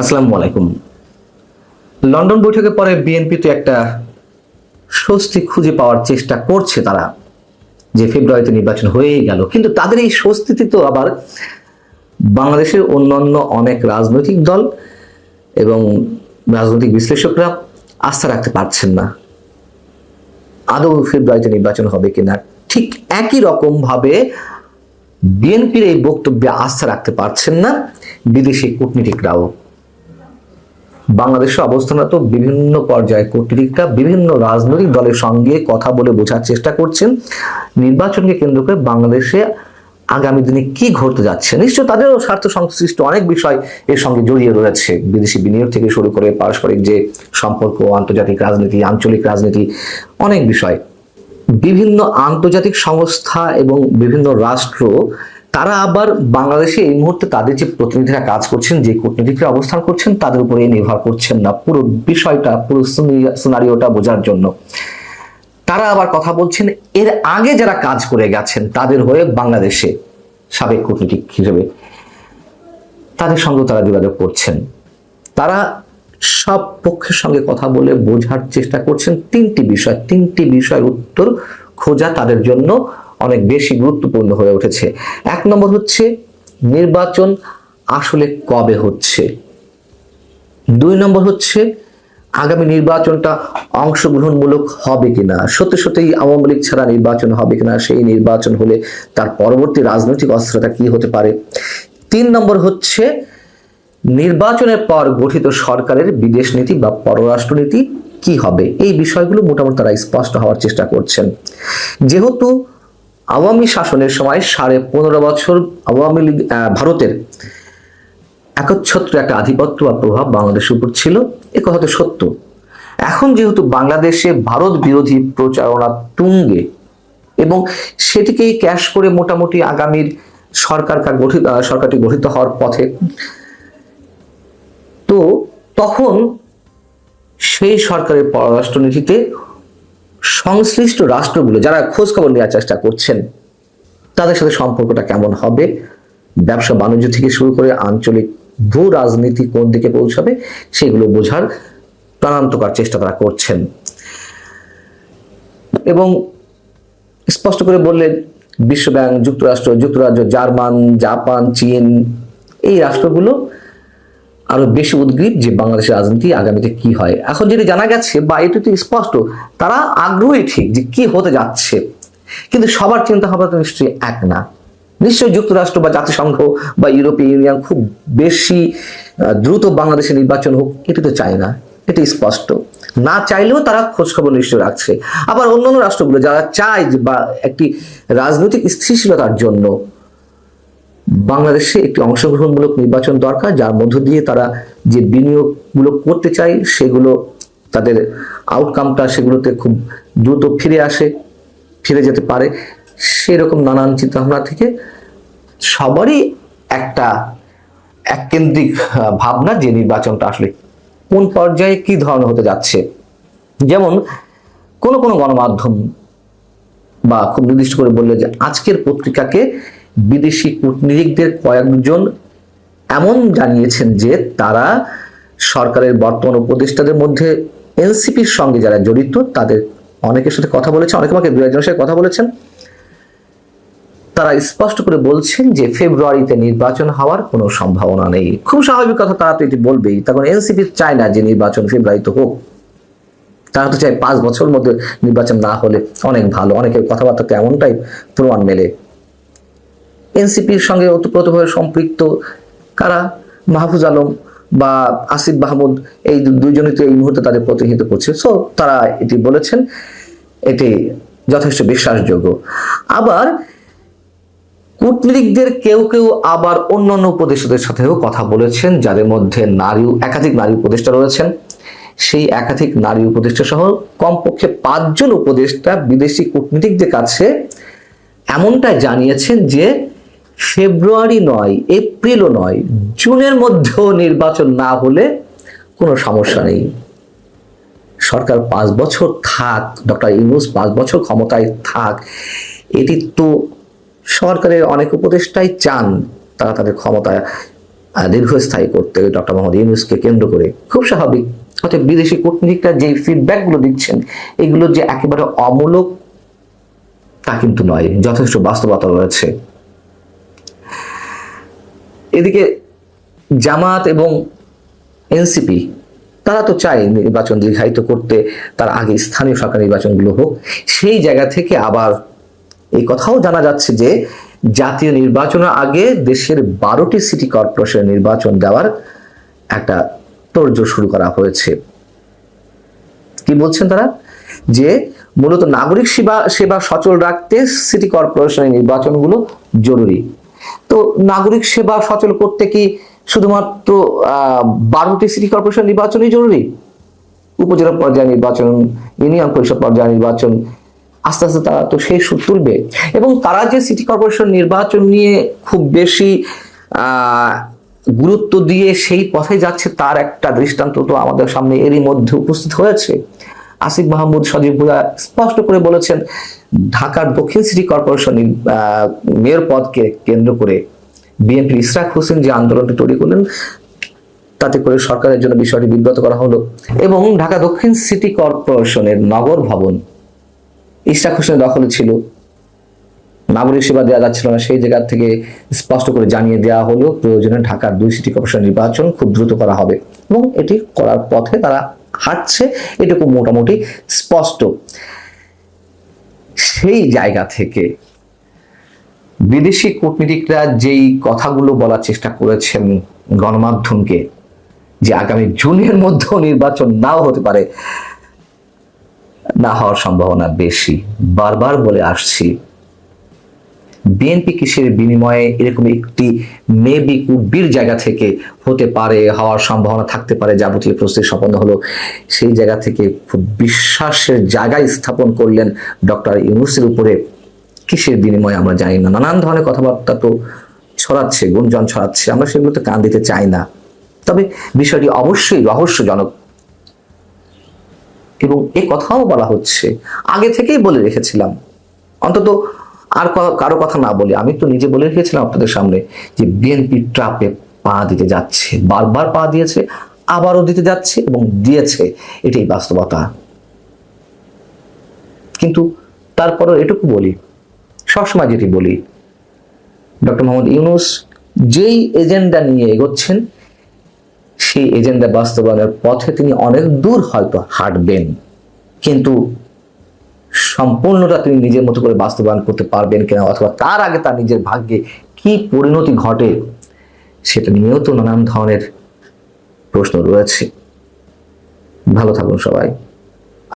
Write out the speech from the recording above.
আসসালামু আলাইকুম। লন্ডন বৈঠকের পরে বিএনপি তো একটা স্বস্তি খুঁজে পাওয়ার চেষ্টা করছে তারা, যে ফেব্রুয়ারিতে নির্বাচন হয়েই গেল। কিন্তু তাদের এই স্বস্তিতে তো আবার বাংলাদেশের অন্যান্য অনেক রাজনৈতিক দল এবং রাজনৈতিক বিশ্লেষকরা আস্থা রাখতে পারছেন না। আদৌ ফেব্রুয়ারিতে নির্বাচন হবে কিনা? ঠিক একই রকম ভাবে বিএনপির এই বক্তব্যে আস্থা রাখতে পারছেন না বিদেশি কূটনীতিকরাও। বাংলাদেশের অবস্থানরত বিভিন্ন পর্যায়ে কূটনীতিকরা বিভিন্ন রাজনৈতিক দলের সঙ্গে কথা বলে বোঝার চেষ্টা করছেন। নির্বাচনকে কেন্দ্র করে বাংলাদেশে আগামী দিনে কি ঘটতে যাচ্ছে? নিশ্চয় তাদেরও স্বার্থ সংশ্লিষ্ট অনেক বিষয় এর সঙ্গে জড়িয়ে রয়েছে। বিদেশি বিনিয়োগ থেকে শুরু করে পারস্পরিক যে সম্পর্ক, আন্তর্জাতিক রাজনীতি, আঞ্চলিক রাজনীতি, অনেক বিষয়। বিভিন্ন আন্তর্জাতিক সংস্থা এবং বিভিন্ন রাষ্ট্র তারা আবার বাংলাদেশে এই মুহূর্তে তাদের যে প্রতিনিধিরা কাজ করছেন, যে কূটনীতিকরা অবস্থান করছেন, তাদের উপরে নির্ভর করছেন না। পুরো বিষয়টা, পুরো সিনারিওটা বোঝার জন্য। তারা আবার কথা বলছেন, এর আগে যারা কাজ করে গেছেন, তাদের হয়ে বাংলাদেশে সাবেক কূটনীতিক হিসেবে তাদের সঙ্গে তারা যোগাযোগ করছেন। তারা সব পক্ষের সঙ্গে কথা বলে বোঝার চেষ্টা করছেন। তিনটি বিষয়, তিনটি বিষয়ের উত্তর খোঁজা তাদের জন্য অনেক বেশি গুরুত্বপূর্ণ হয়ে উঠেছে। এক নম্বর হচ্ছে নির্বাচন আসলে কবে হচ্ছে? দুই নম্বর হচ্ছে আগামী নির্বাচনটা অংশগ্রহণমূলক হবে কিনা? সত্যি সত্যি আওয়ামী লীগ ছাড়া নির্বাচন হবে কিনা? সেই নির্বাচন হলে তার পরবর্তী রাজনৈতিক অস্ত্রটা কি হতে পারে? তিন নম্বর হচ্ছে নির্বাচনের পর গঠিত সরকারের বিদেশ নীতি বা পররাষ্ট্রনীতি কি হবে? এই বিষয়গুলো মোটামুটি তারা স্পষ্ট হওয়ার চেষ্টা করছেন। যেহেতু আওয়ামী শাসনের সময় সাড়ে পনেরো বছর আওয়ামী লীগ ভারতের একচ্ছত্র একটা আধিপত্য বা প্রভাব বাংলাদেশের উপর ছিল, এ কথা তো সত্য। এখন যেহেতু বাংলাদেশে ভারত বিরোধী প্রচারণা তুঙ্গে এবং সেটিকেই ক্যাশ করে মোটামুটি আগামীর সরকার গঠিত সরকারটি গঠিত হওয়ার পথে, তো তখন সেই সরকারের পররাষ্ট্রনীতিতে সংশ্লিষ্ট রাষ্ট্রগুলো যারা খোঁজ খবর নেওয়ার চেষ্টা করছেন, তাদের সাথে সম্পর্কটা কেমন হবে? ব্যবসা বাণিজ্য থেকে শুরু করে আঞ্চলিক ভূ রাজনীতি কোন দিকে পৌঁছাবে, সেগুলো বোঝার প্রাণান্তকার চেষ্টা তারা করছেন। এবং স্পষ্ট করে বললেন বিশ্বব্যাংক যুক্তরাষ্ট্র, যুক্তরাজ্য, জার্মান, জাপান, চীন, এই রাষ্ট্রগুলো আরও বেশি উদ্গ্রীব যে বাংলাদেশের রাজনীতি আগামীতে কি হয়। এখন যেটি জানা গেছে বা এটি তো স্পষ্ট, তারা আগ্রহী ঠিক যে কি হতে যাচ্ছে। কিন্তু সবার চিন্তা ভাবনা তো নিশ্চয়ই এক না। নিশ্চয়ই যুক্তরাষ্ট্র বা জাতিসংঘ বা ইউরোপীয় ইউনিয়ন খুব বেশি দ্রুত বাংলাদেশে নির্বাচন হোক, এটি তো চায় না। এটি স্পষ্ট। না চাইলেও তারা খোঁজখবর নিশ্চয় রাখছে। আবার অন্যান্য রাষ্ট্রগুলো যারা চায় যে বা একটি রাজনৈতিক স্থিতিশীলতার জন্য বাংলাদেশে একটি অংশগ্রহণমূলক নির্বাচন দরকার, যার মধ্য দিয়ে তারা যে বিনিয়োগগুলো করতে চায়, সেগুলো, তাদের আউটকামটা সেগুলোতে খুব দ্রুত ফিরে আসে, ফিরে যেতে পারে। সেরকম নানান চিন্তাভাবনা থেকে সবারই একটা এককেন্দ্রিক ভাবনা যে নির্বাচনটা আসলে কোন পর্যায়ে কি ধরনের হতে যাচ্ছে। যেমন কোন কোন গণমাধ্যম বা খুব নির্দিষ্ট করে বললে যে আজকের পত্রিকাকে বিদেশি কূটনীতিকদের কয়েকজন এমন জানিয়েছেন যে তারা সরকারের বর্তমান উপদেষ্টাদের মধ্যে এনসিপির সঙ্গে যারা জড়িত, তাদের অনেকের সাথে কথা বলেছে অনেকে আমাকে দু একজনের সাথে কথা বলেছেন। তারা স্পষ্ট করে বলছেন যে ফেব্রুয়ারিতে নির্বাচন হওয়ার কোনো সম্ভাবনা নেই। খুব স্বাভাবিক কথা, তারা তো এটি বলবেই। তখন এনসিপি চায় না যে নির্বাচন ফেব্রুয়ারিতে হোক। তারা তো চায় পাঁচ বছর মধ্যে নির্বাচন না হলে অনেক ভালো, অনেকের কথাবার্তাতে এমনটাই প্রমাণ মেলে। এনসিপির সঙ্গে ওতপ্রোতভাবে সম্পৃক্ত কারা? মাহফুজ আলম বা আসিফ মাহমুদ, এই দু- দুইজনই তো এই মুহূর্তে তাদের প্রতিনিধিত্ব করছে। সো তারা এটি বলেছেন, এটি যথেষ্ট বিশ্বাসযোগ্য। আবার কূটনীতিকদের কেউ কেউ আবার অন্যান্য উপদেষ্টাদের সাথেও কথা বলেছেন, যাদের মধ্যে নারী, একাধিক নারী উপদেষ্টা রয়েছেন। সেই একাধিক নারী উপদেষ্টা সহ কমপক্ষে পাঁচজন উপদেষ্টা বিদেশি কূটনীতিকদের কাছে এমনটা জানিয়েছেন যে ফেব্রুয়ারি নয় এপ্রিলও নয় জুনের মধ্যেও নির্বাচন না হলে কোনো সমস্যা নেই। সরকার পাঁচ বছর থাক ডক্টর ইউনুস পাঁচ বছর ক্ষমতায় থাক এটি তো সরকারের অনেক উপদেষ্টাই চান তারা তাদের ক্ষমতায় আহ, দীর্ঘস্থায়ী করতে ডক্টর মোহাম্মদ ইউনুসকে কেন্দ্র করে। খুব স্বাভাবিক। অর্থাৎ বিদেশি কূটনীতিকরা যে ফিডব্যাকগুলো দিচ্ছেন এগুলো যে একেবারে অমূলক তা কিন্তু নয় যথেষ্ট বাস্তবতা রয়েছে। জামাত এবং এনসিপি, তারা তো চায় নির্বাচন দীর্ঘায়িত করতে, তার আগে স্থানীয় সরকার নির্বাচনগুলো হোক। সেই জায়গা থেকে আবার এই কথাও জানা যাচ্ছে যে, জাতীয় নির্বাচনের আগে দেশের বারোটি সিটি কর্পোরেশন নির্বাচন দেওয়ার একটা তোড়জোড় শুরু করা হয়েছে। কি বলছেন তারা? যে মূলত নাগরিক সেবা সেবা সচল রাখতে সিটি কর্পোরেশনের নির্বাচনগুলো জরুরি। তো নাগরিক সেবা সচল করতে কি শুধুমাত্র বারোটি সিটি কর্পোরেশন নির্বাচনই জরুরি? উপজেলা পর্যায়ে নির্বাচন ইউনিয়ন পরিষদ পর্যায়ে নির্বাচন, আস্তে আস্তে তারা তো সেই সুর তুলবে। এবং তারা যে সিটি কর্পোরেশন নির্বাচন নিয়ে খুব বেশি গুরুত্ব দিয়ে সেই পথে যাচ্ছে তার একটা দৃষ্টান্ত তো আমাদের সামনে এরই মধ্যে উপস্থিত হয়েছে। আসিফ মাহমুদ সজীব স্পষ্ট করে বলেছেন, ঢাকার দক্ষিণ সিটি কর্পোরেশন মেয়র পদকে কেন্দ্র করে বিএনপি ইসরাক হোসেন যে আন্দোলনটি তৈরি করলেন, তাতে করে সরকারের জন্য বিষয়টি বিব্রত করা হলো এবং ঢাকা দক্ষিণ সিটি কর্পোরেশনের নগর ভবন ইশরাক হোসেনের দখলে ছিল। নাগরিক সেবা দেওয়া যাচ্ছিল না, সেই জায়গা থেকে স্পষ্ট করে জানিয়ে দেওয়া হলো প্রয়োজনে ঢাকার দুই সিটি কর্পোরেশন নির্বাচন খুব দ্রুত করা হবে এবং এটি করার পথে তারা হাঁটছে এটুকু মোটামুটি স্পষ্ট। সেই জায়গা থেকে বিদেশি কূটনীতিকরা যেই কথাগুলো বলার চেষ্টা করেছেন গণমাধ্যমকে, যে আগামী জুনের মধ্যেও নির্বাচন নাও হতে পারে, না হওয়ার সম্ভাবনা বেশি। বারবার বলে আসছি বিএনপি কিসের বিনিময়ে এরকম একটি মেবি কুবির জায়গা থেকে হতে পারে, হওয়ার সম্ভাবনা থাকতে পারে, যাবতীয় প্রস্তুতি সম্পন্ন হলো। সেই জায়গা থেকে খুব বিশ্বাসের জায়গায় স্থাপন করলেন ডক্টর ইউনুসের উপরে। কিসের বিনিময়ে আমরা জানি না, নানান ধরনের কথাবার্তা তো ছড়াচ্ছে, গুঞ্জন ছড়াচ্ছে, আমরা সেগুলোতে কান দিতে চাই না। তবে বিষয়টি অবশ্যই রহস্যজনক। এবং এ কথাও বলা হচ্ছে, আগে থেকেই বলে রেখেছিলাম। অন্তত আর কারও কথা না বলি, আমি তো নিজে বলে রেখেছিলাম আপনাদের সামনে যে বিএনপি ট্রাপে পা দিতে যাচ্ছে, বারবার পা দিয়েছে, আবারও দিতে যাচ্ছে এবং দিয়েছে, এটাই বাস্তবতা। কিন্তু তারপরও এটুকু বলি, সবসময় যেটি বলি, ডক্টর মোহাম্মদ ইউনুস যেই এজেন্ডা নিয়ে এগোচ্ছেন, সেই এজেন্ডা বাস্তবায়নের পথে তিনি অনেক দূর হয়তো হাঁটবেন। কিন্তু সম্পূর্ণটা তিনি নিজের মতো করে বাস্তবায়ন করতে পারবেন কিনা, অথবা তার আগে তার নিজের ভাগ্যে কি পরিণতি ঘটে, সেটা নিয়েও তো নানান ধরনের প্রশ্ন রয়েছে। ভালো থাকুন সবাই।